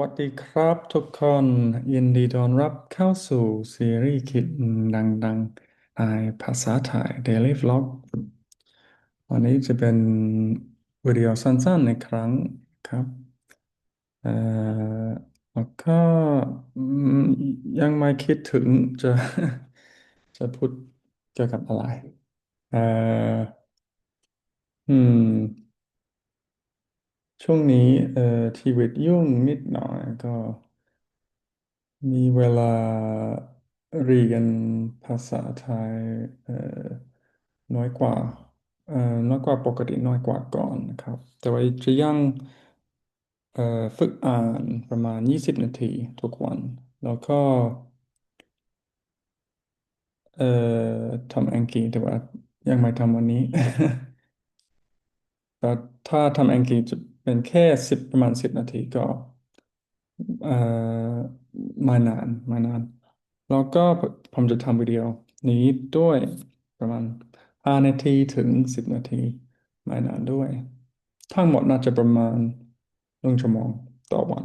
วัสดีครับทุกคนยินดีต้อนรับเข้าสู่ซีรีส์คิดดังๆในภาษาไทย Daily Vlog วันนี้จะเป็นวิดีโอสั้นๆในครั้งครับเอ่อแล้วก็ยังไม่คิดถึงจะจะพูดเกี่ยวกับอะไรเอ่ออืม ช่วงนี้เอ่อชีวิตยุ่งนิดหน่อยก็มีเวลาเรียนภาษาไทยเอ่อน้อยกว่าเอ่อน้อยกว่าปกติน้อยกว่าก่อนนะครับ แต่ว่าจะยังเอ่อฝึกอ่านประมาณ 20 นาทีทุกวัน แล้วก็เอ่อทำแองกีแต่ว่ายังไม่ทำวันนี้ แต่ถ้าทำแองกีจะ เป็นแค่สิบประมาณสิบนาทีก็เอ่อม่นานม่นาน แล้วก็ผมจะทำวิดีโอนี้ด้วยประมาณห้านาทีถึงสิบนาทีไม่นานด้วย ทั้งหมดน่าจะประมาณหนึ่งชั่วโมงต่อวัน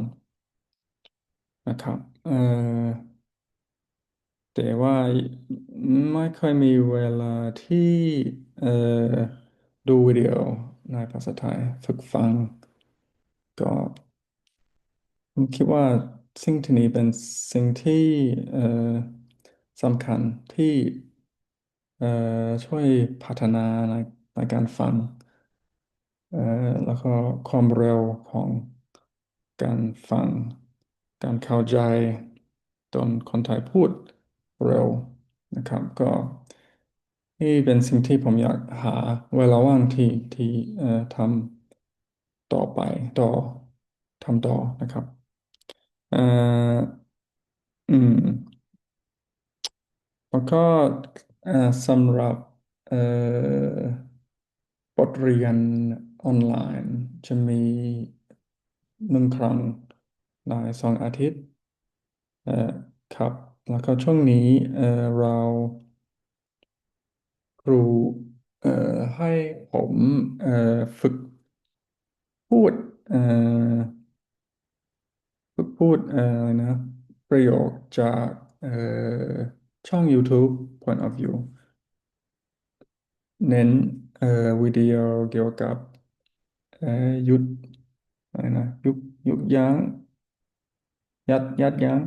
นะครับเอ่อแต่ว่าไม่ค่อยมีเวลาที่เอ่อดูวิดีโอในภาษาไทยฝึกฟัง ก็ผมคิดว่าสิ่งที่นี้เป็นสิ่งที่เอ่อสำคัญที่เอ่อช่วยพัฒนาในในการฟังเอ่อแล้วก็ความเร็วของการฟัง การเข้าใจตอนคนไทยพูดเร็วนะครับ ก็นี่เป็นสิ่งที่ผมอยากหาเวลาว่างที่ที่เอ่อทำ ต่อไปต่อทำต่อนะครับอ่ออืมแล้วก็อ่อสำหรับเอ่อบทเรียนออนไลน์จะมีหนึ่งครั้งในสองอาทิตย์เอ่อครับ แล้วก็ช่วงนี้เอ่อเราครูเอ่อให้ผมเอ่อฝึก พูดเอ่อพูดเอ่ออะไรนะประโยคจากเอ่อช่อง YouTube Point of View เน้นเอ่อวิดีโอเกี่ยวกับเอ่อยุดอะไรนะยุคยุคยั้งยัดยัดยั้ง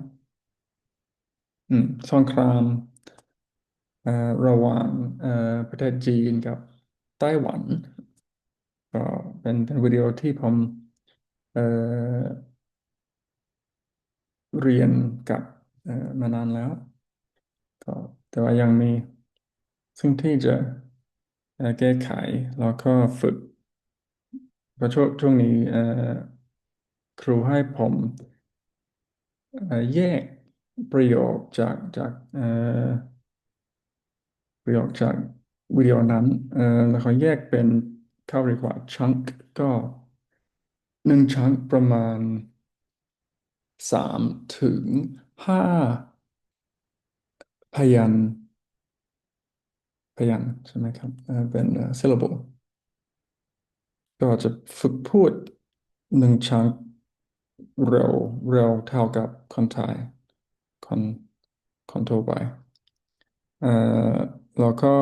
อืมสงครามเอ่อระหว่างเอ่อประเทศจีนกับไต้หวัน ก็เป็นเป็นวิดีโอที่ผมเอ่อเรียนกับเอ่อมานานแล้ว ก็แต่ว่ายังมีซึ่งที่จะแก้ไขแล้วก็ฝึกเพราะช่วงช่วงนี้เอ่อครูให้ผมแยกประโยคจากจากประโยคจากวิดีโอนั้นแล้วเขาแยกเป็น เขาเรียกว่า chunk ก็หนึ่ง chunk ประมาณสามถึงห้าพยัญพยัญใช่ไหมครับเป็นเอ่อ syllable ก็จะฝึกพูดหนึ่งชังเร็วเร็วเท่ากับคนไทยคนคนทั่วไปอ่อแล้วก็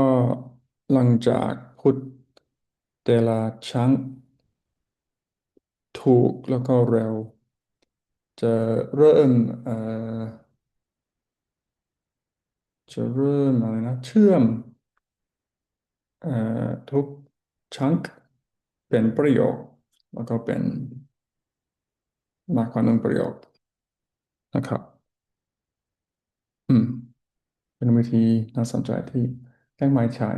หลังจากพูด แต่ละชังถูกแล้วก็เร็ว จะเริ่มเอ่อจะเริ่มอะไรนะเชื่อมเอ่อทุกชังเป็นประโยค แล้วก็เป็นมากกว่าหนึ่งประโยคนะครับ อืม เป็นวิธีน่าสนใจที่แก้งไม่ใช้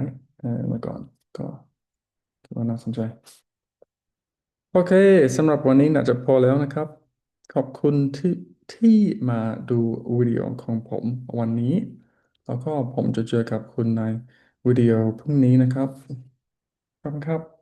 เมื่อก่อนก็ ว่าน่าสนใจ โอเคสำหรับวันนี้น่าจะพอแล้วนะครับ ขอบคุณที่ที่มาดูวิดีโอของผมวันนี้ แล้วก็ผมจะเจอกับคุณในวิดีโอพรุ่งนี้นะครับ ขอบคุณครับ